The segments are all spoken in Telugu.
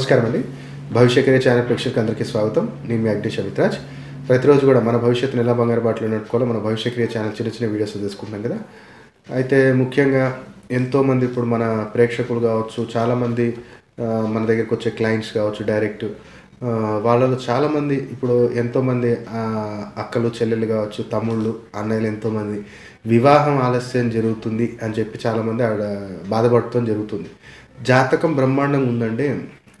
నమస్కారం అండి. భవిష్యక్రియ ఛానల్ ప్రేక్షకులకు అందరికీ స్వాగతం. నేను మీ అగ్నేష్ అమిత్రాజ్. ప్రతిరోజు కూడా మన భవిష్యత్తును ఎలా బంగారు బాటలో నడుపుకోవాలో మన భవిష్యక్రియ ఛానల్ చిన్న చిన్న వీడియోస్ తీసుకుంటాం కదా. అయితే ముఖ్యంగా ఎంతోమంది ఇప్పుడు మన ప్రేక్షకులు కావచ్చు చాలామంది మన దగ్గరకు వచ్చే క్లయింట్స్ కావచ్చు డైరెక్ట్ వాళ్ళలో చాలామంది ఇప్పుడు ఎంతోమంది అక్కలు చెల్లెలు కావచ్చు తమ్ముళ్ళు అన్నయ్యలు ఎంతోమంది వివాహం ఆలస్యం జరుగుతుంది అని చెప్పి చాలామంది ఆవిడ బాధపడటం జరుగుతుంది. జాతకం బ్రహ్మాండంగా ఉందండి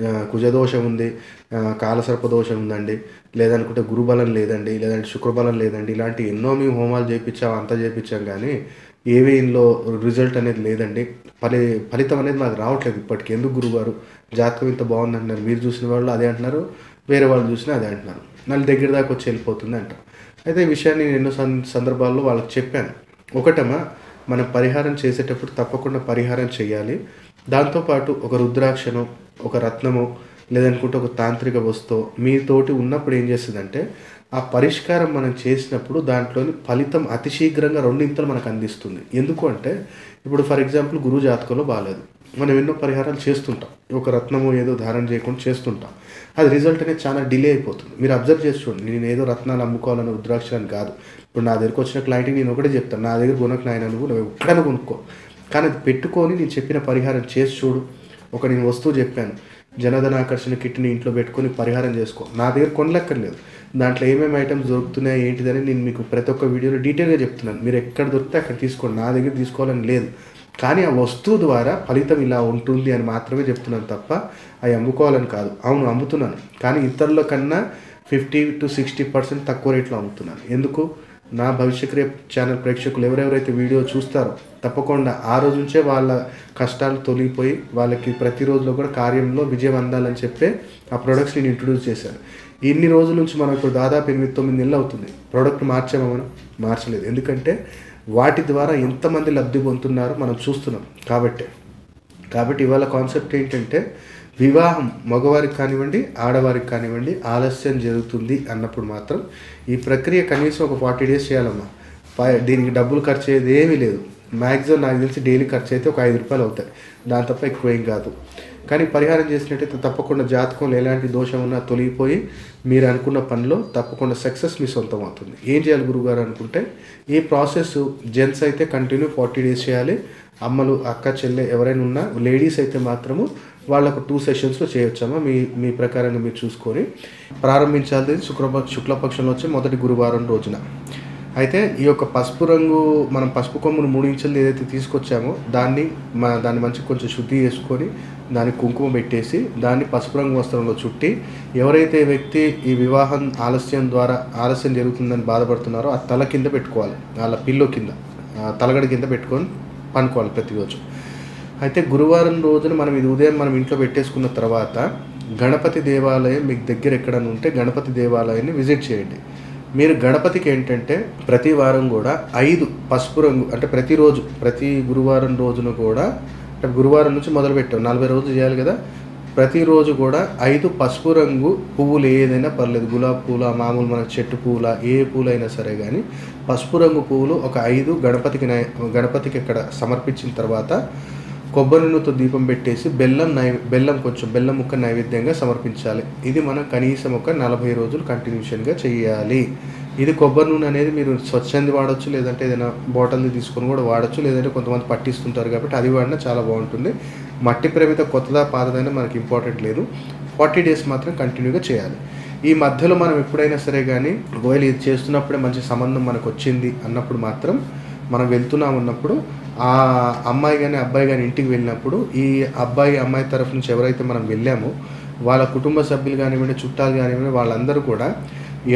కుజదోషం ఉంది కాలసర్ప దోషం ఉందండి లేదనుకుంటే గురుబలం లేదండి లేదంటే శుక్రబలం లేదండి ఇలాంటి ఎన్నో మేము హోమాలు చేయించాం అంతా చేయించాం కానీ ఏవి ఇందులో రిజల్ట్ అనేది లేదండి. ఫలి ఫలితం అనేది మాకు రావట్లేదు ఇప్పటికీ. ఎందుకు గురుగారు? జాతకం ఇంత బాగుంది అంటున్నారు. మీరు చూసిన వాళ్ళు అదే అంటున్నారు వేరే వాళ్ళు చూసినా అదే అంటున్నారు. నన్ను దగ్గర దాకా వచ్చి వెళ్ళిపోతుంది అంట. అయితే ఈ విషయాన్ని నేను ఎన్నో సందర్భాల్లో వాళ్ళకి చెప్పాను. ఒకటమా మనం పరిహారం చేసేటప్పుడు తప్పకుండా పరిహారం చేయాలి. దాంతోపాటు ఒక రుద్రాక్షను ఒక రత్నమో లేదనుకుంటే ఒక తాంత్రిక వస్తువు మీతోటి ఉన్నప్పుడు ఏం చేస్తుందంటే ఆ పరిష్కారం మనం చేసినప్పుడు దాంట్లోని ఫలితం అతి శీఘ్రంగా రెండింతలు మనకు అందిస్తుంది. ఎందుకు అంటే ఇప్పుడు ఫర్ ఎగ్జాంపుల్ గురువు జాతకంలో బాగాలేదు. మనం ఎన్నో పరిహారాలు చేస్తుంటాం. ఒక రత్నము ఏదో ధారణ చేయకుండా చేస్తుంటాం. అది రిజల్ట్ అనేది చాలా డిలే అయిపోతుంది. మీరు అబ్జర్వ్ చేసి చూడండి. నేను ఏదో రత్నాలు అమ్ముకోవాలని ఉద్రాక్షాన్ని కాదు. ఇప్పుడు నా దగ్గరకు వచ్చిన క్లయింట్కి నేను ఒకటే చెప్తాను. నా దగ్గర కొనకు నాయన నువ్వు నువ్వు ఎక్కడైనా కొనుక్కో. కానీ అది పెట్టుకొని నేను చెప్పిన పరిహారం చేసి చూడు. ఒక నేను వస్తువు చెప్పాను. జనధన ఆకర్షణ కిట్ని ఇంట్లో పెట్టుకొని పరిహారం చేసుకో. నా దగ్గర కొనలక్కర్లేదు. దాంట్లో ఏమేమి ఐటమ్స్ దొరుకుతున్నాయి ఏంటిదని నేను మీకు ప్రతి ఒక్క వీడియోలో డీటెయిల్గా చెప్తున్నాను. మీరు ఎక్కడ దొరికితే అక్కడ తీసుకోండి. నా దగ్గర తీసుకోవాలని లేదు. కానీ ఆ వస్తువు ద్వారా ఫలితం ఇలా ఉంటుంది అని మాత్రమే చెప్తున్నాను తప్ప అవి అమ్ముకోవాలని కాదు. అవును అమ్ముతున్నాను. కానీ ఇతరుల కన్నా ఫిఫ్టీ టు సిక్స్టీ పర్సెంట్ తక్కువ రేట్లో అమ్ముతున్నాను. ఎందుకు? నా భవిష్యక్రియ ఛానల్ ప్రేక్షకులు ఎవరెవరైతే వీడియో చూస్తారో తప్పకుండా ఆ రోజు నుంచే వాళ్ళ కష్టాలు తొలగిపోయి వాళ్ళకి ప్రతిరోజులో కూడా కార్యంలో విజయం అందాలని చెప్పే ఆ ప్రొడక్ట్స్ నేను ఇంట్రొడ్యూస్ చేశాను. ఇన్ని రోజుల నుంచి మనం ఇప్పుడు దాదాపు ఎనిమిది తొమ్మిది నెలలు అవుతుంది. ప్రోడక్ట్ మార్చామా మనం? మార్చలేదు. ఎందుకంటే వాటి ద్వారా ఎంతమంది లబ్ధి పొందుతున్నారో మనం చూస్తున్నాం. కాబట్టి కాబట్టి ఇవాళ కాన్సెప్ట్ ఏంటంటే వివాహం మగవారికి కానివ్వండి ఆడవారికి కానివ్వండి ఆలస్యం జరుగుతుంది అన్నప్పుడు మాత్రం ఈ ప్రక్రియ కనీసం ఒక ఫార్టీ డేస్ చేయాలమ్మా. పై- దీనికి డబ్బులు ఖర్చు అయ్యేది ఏమీ లేదు. మ్యాక్సిమం నాకు తెలిసి డైలీ ఖర్చు అయితే ఒక ఐదు రూపాయలు అవుతాయి. దాని తప్ప ఎక్కువ ఏం కాదు. కానీ పరిహారం చేసినట్టయితే తప్పకుండా జాతకంలో ఎలాంటి దోషం ఉన్నా తొలగిపోయి మీరు అనుకున్న పనిలో తప్పకుండా సక్సెస్ మీ సొంతం అవుతుంది. ఏం చేయాలి గురుగారు అనుకుంటే ఈ ప్రాసెస్ జెంట్స్ అయితే కంటిన్యూ ఫార్టీ డేస్ చేయాలి. అమ్మలు అక్క చెల్లె ఎవరైనా ఉన్నా లేడీస్ అయితే మాత్రము వాళ్ళకు టూ సెషన్స్లో చేయొచ్చమ్మా. మీ మీ ప్రకారంగా మీరు చూసుకొని ప్రారంభించాలి శుక్రపక్ష శుక్లపక్షంలో వచ్చే మొదటి గురువారం రోజున. అయితే ఈ యొక్క పసుపు రంగు మనం పసుపు కొమ్మును మూడు ఇంచులు ఏదైతే తీసుకొచ్చామో దాన్ని మా దాన్ని మంచి కొంచెం శుద్ధి చేసుకొని దాన్ని కుంకుమ పెట్టేసి దాన్ని పసుపు రంగు వస్త్రంలో చుట్టి ఎవరైతే వ్యక్తి ఈ వివాహం ఆలస్యం ద్వారా ఆలస్యం జరుగుతుందని బాధపడుతున్నారో ఆ తల కింద పెట్టుకోవాలి. వాళ్ళ పిల్లో కింద తలగడ కింద పెట్టుకొని పనుకోవాలి ప్రతిరోజు. అయితే గురువారం రోజున మనం ఇది ఉదయం మనం ఇంట్లో పెట్టేసుకున్న తర్వాత గణపతి దేవాలయం మీకు దగ్గర ఎక్కడైనా ఉంటే గణపతి దేవాలయాన్ని విజిట్ చేయండి. మీరు గణపతికి ఏంటంటే ప్రతి వారం కూడా ఐదు పసుపు రంగు అంటే ప్రతిరోజు ప్రతి గురువారం రోజున కూడా అంటే గురువారం నుంచి మొదలుపెట్టాం నలభై రోజులు చేయాలి కదా. ప్రతిరోజు కూడా ఐదు పసుపు రంగు పువ్వులు ఏదైనా పర్లేదు. గులాబీ పూల మామూలు మన చెట్టు పూల ఏ పూలైనా సరే కానీ పసుపు రంగు పువ్వులు ఒక ఐదు గణపతికి గణపతికి ఇక్కడ సమర్పించిన తర్వాత కొబ్బరి నూనెతో దీపం పెట్టేసి బెల్లం నై బెల్లం కొంచెం బెల్లం ముక్క నైవేద్యంగా సమర్పించాలి. ఇది మనం కనీసం ఒక నలభై రోజులు కంటిన్యూషన్గా చేయాలి. ఇది కొబ్బరి నూనె అనేది మీరు స్వచ్ఛంది వాడచ్చు లేదంటే ఏదైనా బాటిల్ని తీసుకొని కూడా వాడచ్చు లేదంటే కొంతమంది పట్టిస్తుంటారు కాబట్టి అది వాడినా చాలా బాగుంటుంది. మట్టి ప్రేమిత కొత్తదా పాతదైనా మనకి ఇంపార్టెంట్ లేదు. ఫార్టీ డేస్ మాత్రం కంటిన్యూగా చేయాలి. ఈ మధ్యలో మనం ఎప్పుడైనా సరే కానీ ఒకవేళ ఇది చేస్తున్నప్పుడే మంచి సంబంధం మనకు వచ్చింది అన్నప్పుడు మాత్రం మనం వెళ్తున్నాం ఉన్నప్పుడు ఆ అమ్మాయి కానీ అబ్బాయి కానీ ఇంటికి వెళ్ళినప్పుడు ఈ అబ్బాయి అమ్మాయి తరఫు నుంచి ఎవరైతే మనం వెళ్ళామో వాళ్ళ కుటుంబ సభ్యులు కానివ్వండి చుట్టాలు కానివ్వండి వాళ్ళందరూ కూడా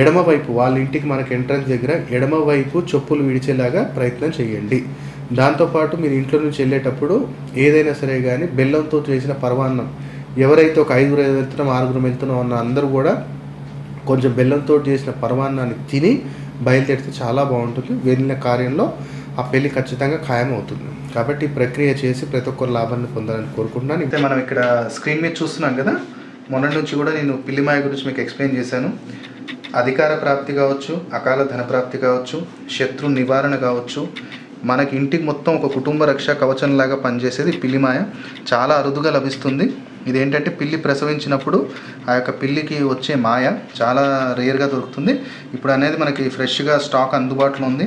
ఎడమ వైపు వాళ్ళ ఇంటికి మనకి ఎంట్రన్స్ దగ్గర ఎడమ వైపు చెప్పులు విడిచేలాగా ప్రయత్నం చేయండి. దాంతోపాటు మీరు ఇంట్లో నుంచి వెళ్ళేటప్పుడు ఏదైనా సరే కానీ బెల్లంతో చేసిన పర్వాన్నం ఎవరైతే ఒక ఐదుగురు వెళ్తున్నాం ఆరుగురు వెళ్తున్నాం అన్న అందరూ కూడా కొంచెం బెల్లంతో చేసిన పరమాన్నాన్ని తిని బయలుదేరితే చాలా బాగుంటుంది. వెళ్ళిన కార్యంలో ఆ పెళ్ళి ఖచ్చితంగా ఖాయం అవుతుంది కాబట్టి ప్రక్రియ చేసి ప్రతి ఒక్కరు లాభాన్ని పొందాలని కోరుకుంటున్నాను. అయితే మనం ఇక్కడ స్క్రీన్ మీద చూస్తున్నాం కదా మొన్న నుంచి కూడా నేను పిల్లిమాయ గురించి మీకు ఎక్స్ప్లెయిన్ చేశాను. అధికార ప్రాప్తి కావచ్చు అకాల ధన ప్రాప్తి కావచ్చు శత్రు నివారణ కావచ్చు. మనకి ఇంటికి మొత్తం ఒక కుటుంబ రక్ష కవచంలాగా పనిచేసేది పిల్లిమాయ. చాలా అరుదుగా లభిస్తుంది. ఇదేంటంటే పిల్లి ప్రసవించినప్పుడు ఆ యొక్క పిల్లికి వచ్చే మాయ చాలా రేర్గా దొరుకుతుంది. ఇప్పుడు అనేది మనకి ఫ్రెష్గా స్టాక్ అందుబాటులో ఉంది.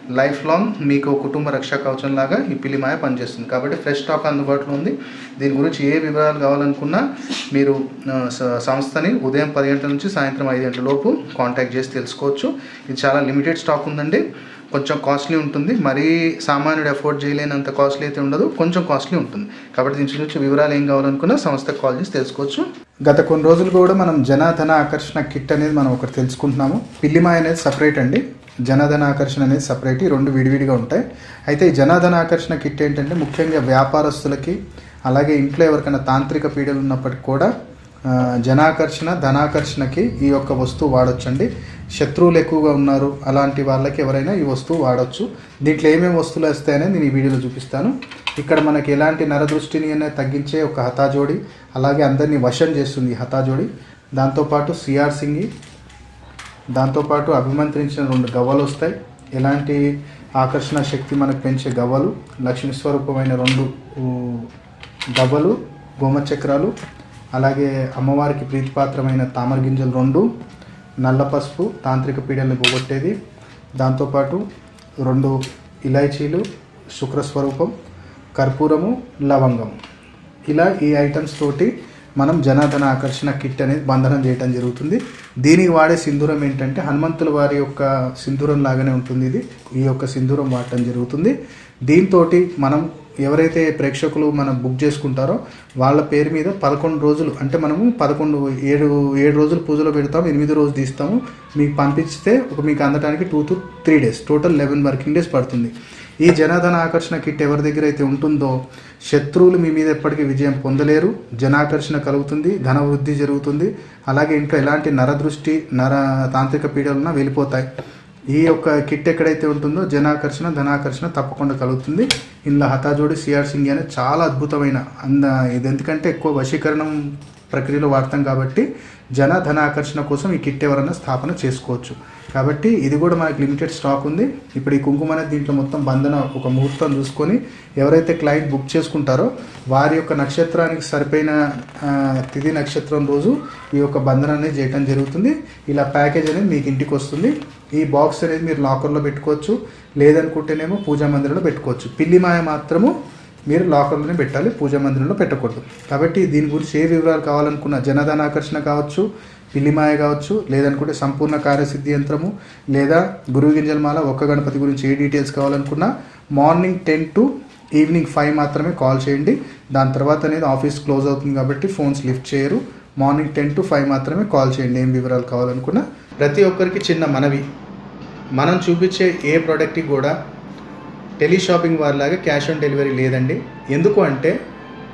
లైఫ్ లాంగ్ మీకు కుటుంబ రక్షా కవచం లాగా ఈ పిల్లిమాయ పనిచేస్తుంది. కాబట్టి ఫ్రెష్ స్టాక్ అందుబాటులో ఉంది. దీని గురించి ఏ వివరాలు కావాలనుకున్నా మీరు స- సంస్థని ఉదయం పది గంటల నుంచి సాయంత్రం ఐదు గంటల లోపు కాంటాక్ట్ చేసి తెలుసుకోవచ్చు. ఇది చాలా లిమిటెడ్ స్టాక్ ఉందండి. కొంచెం కాస్ట్లీ ఉంటుంది. మరీ సామాన్యుడు అఫోర్డ్ చేయలేనంత కాస్ట్లీ అయితే ఉండదు. కొంచెం కాస్ట్లీ ఉంటుంది. కాబట్టి దీని గురించి వివరాలు ఏం కావాలనుకున్నా సంస్థకు కాల్ చేసి తెలుసుకోవచ్చు. గత కొన్ని రోజులు కూడా మనం జనాధన ఆకర్షణ కిట్ అనేది మనం ఒకటి తెలుసుకుంటున్నాము. పిల్లిమాయ అనేది సపరేట్ అండి. జనాధన ఆకర్షణ అనేది సపరేట్ రెండు విడివిడిగా ఉంటాయి. అయితే ఈ జనాధన ఆకర్షణ కిట్ ఏంటంటే ముఖ్యంగా వ్యాపారస్తులకి అలాగే ఇంట్లో ఎవరికైనా తాంత్రిక పీడలు ఉన్నప్పటికీ కూడా జనాకర్షణ ధనాకర్షణకి ఈ యొక్క వస్తువు వాడొచ్చండి. శత్రువులు ఎక్కువగా ఉన్నారు అలాంటి వాళ్ళకి ఎవరైనా ఈ వస్తువు వాడచ్చు. దీంట్లో ఏమేమి వస్తువులు వస్తాయని నేను ఈ వీడియోలో చూపిస్తాను. ఇక్కడ మనకి ఎలాంటి నరదృష్టిని అనేది తగ్గించే ఒక హతాజోడి అలాగే అందరినీ వశం చేస్తుంది ఈ హతాజోడి. దాంతోపాటు సిఆర్ సింగి దాంతోపాటు అభిమంత్రించిన రెండు గవ్వలు వస్తాయి. ఎలాంటి ఆకర్షణ శక్తి మనకు పెంచే గవ్వలు? లక్ష్మీ స్వరూపమైన రెండు గవ్వలు గోమచక్రాలు అలాగే అమ్మవారికి ప్రీతిపాత్రమైన తామర గింజలు రెండు నల్ల పసుపు తాంత్రిక పీడల్ని పోగొట్టేది. దాంతోపాటు రెండు ఇలాచీలు శుక్రస్వరూపం కర్పూరము లవంగం ఇలా ఈ ఐటమ్స్ తోటి మనం జనాధన ఆకర్షణ కిట్ అనేది బంధనం చేయడం జరుగుతుంది. దీనికి వాడే సింధూరం ఏంటంటే హనుమంతుల వారి యొక్క సింధూరం లాగానే ఉంటుంది ఇది. ఈ యొక్క సింధూరం వాడటం జరుగుతుంది. దీంతో మనం ఎవరైతే ప్రేక్షకులు మనం బుక్ చేసుకుంటారో వాళ్ళ పేరు మీద పదకొండు రోజులు అంటే మనము పదకొండు ఏడు ఏడు రోజులు పూజలో పెడతాము ఎనిమిది రోజులు తీస్తాము. మీకు పంపిస్తే ఒక మీకు అందడానికి two to three days total eleven working days పడుతుంది. ఈ జనాధన ఆకర్షణ కిట్ ఎవరి దగ్గర అయితే ఉంటుందో శత్రువులు మీ మీద ఎప్పటికీ విజయం పొందలేరు. జనాకర్షణ కలుగుతుంది ధన వృద్ధి జరుగుతుంది. అలాగే ఇంట్లో ఎలాంటి నరదృష్టి నర తాంత్రిక పీడలున్నా వెళ్ళిపోతాయి. ఈ యొక్క కిట్ ఎక్కడైతే ఉంటుందో జనాకర్షణ ధనాకర్షణ తప్పకుండా కలుగుతుంది. ఇందులో హతాజోడి సిఆర్ సింగ్ అనేది చాలా అద్భుతమైన అంద ఇది ఎందుకంటే ఎక్కువ వశీకరణం ప్రక్రియలో వాడతాం కాబట్టి జన ధనాకర్షణ కోసం ఈ కిట్ ఎవరైనా స్థాపన చేసుకోవచ్చు. కాబట్టి ఇది కూడా మనకి లిమిటెడ్ స్టాక్ ఉంది. ఇప్పుడు ఈ కుంకుమ అనేది దీంట్లో మొత్తం బంధన ఒక ముహూర్తం చూసుకొని ఎవరైతే క్లయింట్ బుక్ చేసుకుంటారో వారి యొక్క నక్షత్రానికి సరిపోయిన తిథి నక్షత్రం రోజు ఈ యొక్క బంధన అనేది చేయటం జరుగుతుంది. ఇలా ప్యాకేజ్ అనేది మీకు ఇంటికి వస్తుంది. ఈ బాక్స్ అనేది మీరు లాకర్లో పెట్టుకోవచ్చు. లేదనుకుంటేనేమో పూజా మందిరంలో పెట్టుకోవచ్చు. పిల్లి మాయ మాత్రము మీరు లాకర్లోనే పెట్టాలి. పూజా మందిరంలో పెట్టకూడదు. కాబట్టి దీని గురించి ఏ వివరాలు కావాలనుకున్న జనధన ఆకర్షణ కావచ్చు పిల్లిమాయ కావచ్చు లేదనుకుంటే సంపూర్ణ కార్యసిద్ధి యంత్రము లేదా గురువు గింజలమాల ఒక్క గణపతి గురించి ఏ డీటెయిల్స్ కావాలనుకున్నా morning ten to evening five మాత్రమే కాల్ చేయండి. దాని తర్వాత అనేది ఆఫీస్ క్లోజ్ అవుతుంది కాబట్టి ఫోన్స్ లిఫ్ట్ చేయరు. మార్నింగ్ టెన్ టు ఫైవ్ మాత్రమే కాల్ చేయండి. ఏం వివరాలు కావాలనుకున్నా ప్రతి ఒక్కరికి చిన్న మనవి. మనం చూపించే ఏ ప్రోడక్ట్కి కూడా టెలీషాపింగ్ వారిలాగా క్యాష్ ఆన్ డెలివరీ లేదండి. ఎందుకు అంటే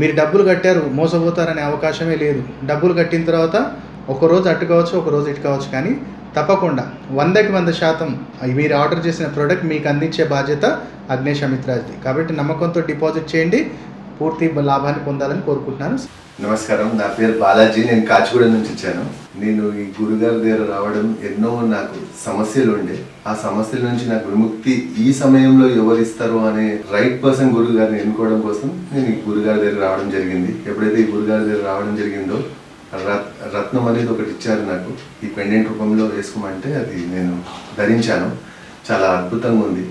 మీరు డబ్బులు కట్టారు మోసపోతారనే అవకాశమే లేదు. డబ్బులు కట్టిన తర్వాత ఒక రోజు అటు కావచ్చు ఒక రోజు ఇటు కావచ్చు కానీ తప్పకుండా వందకి వంద శాతం మీరు ఆర్డర్ చేసిన ప్రోడక్ట్ మీకు అందించే బాధ్యత అగ్నేష్ అమిత్రాజ్ది కాబట్టి నమ్మకంతో డిపాజిట్ చేయండి. పూర్తి లాభాన్ని పొందాలని కోరుకుంటున్నాను. నమస్కారం. నా పేరు బాలాజీ. నేను కాచిగూడ నుంచి వచ్చాను. నేను ఈ గురుగారి దగ్గర రావడం ఎన్నో నాకు సమస్యలు ఉండే ఆ సమస్యల నుంచి నాకు విముక్తి ఈ సమయంలో ఎవరిస్తారు అనే రైట్ పర్సన్ గురువు గారిని ఎన్నుకోవడం కోసం నేను ఈ గురుగారి దగ్గర రావడం జరిగింది. ఎప్పుడైతే ఈ గురుగారి దగ్గర రావడం జరిగిందో రత్ రత్నం అనేది ఒకటి ఇచ్చారు నాకు. ఈ పెండెంట్ రూపంలో వేసుకోమంటే అది నేను ధరించాను. చాలా అద్భుతంగా ఉంది.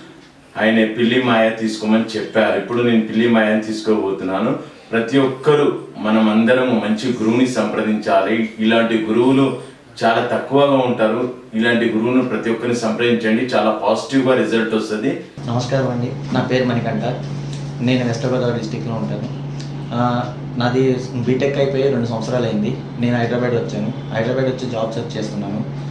ఆయన పిల్లి మాయ తీసుకోమని చెప్పారు. ఇప్పుడు నేను పిల్లి మాయని తీసుకోబోతున్నాను. ప్రతి ఒక్కరూ మనం మంచి గురువుని సంప్రదించాలి. ఇలాంటి గురువులు చాలా తక్కువగా ఉంటారు. ఇలాంటి గురువును ప్రతి ఒక్కరిని సంప్రదించండి. చాలా పాజిటివ్గా రిజల్ట్ వస్తుంది. నమస్కారం అండి. నా పేరు మణికంఠ. నేను వెస్ట్ గోదావరి డిస్టిక్లో ఉంటాను. నాది బీటెక్ అయిపోయి రెండు సంవత్సరాలు అయింది నేను హైదరాబాద్ వచ్చాను. హైదరాబాద్ వచ్చి జాబ్ సెర్చ్ చేస్తున్నాను.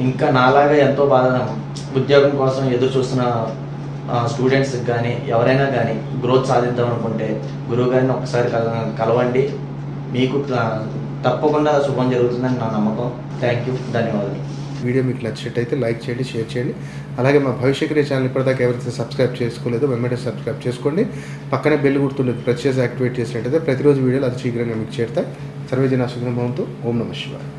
ఇంకా నాలాగా ఎంతో బాధ ఉద్యోగం కోసం ఎదురు చూస్తున్న స్టూడెంట్స్కి కానీ ఎవరైనా కానీ గ్రోత్ సాధిద్దాం అనుకుంటే గురువు గారిని ఒకసారి కల- కలవండి. మీకు తప్పకుండా శుభం జరుగుతుందని నా నమ్మకం. థ్యాంక్ యూ ధన్యవాదాలు. వీడియో మీకు నచ్చినట్టయితే లైక్ చేయండి షేర్ చేయండి. అలాగే మా భవిష్యక్రియ ఛానల్ ఇప్పటిదాకా ఎవరైతే సబ్స్క్రైబ్ చేసుకోలేదో వెంటనే సబ్స్క్రైబ్ చేసుకోండి. పక్కనే బెల్ గుర్తుండే ప్రత్యేక చేసి యాక్టివేట్ చేసినట్టయితే ప్రతిరోజు వీడియోలు అతి శీఘ్రంగా మీకు చేరుతాయి. సర్వేజన సుగ్రహంతో ఓం నమ శివాయ.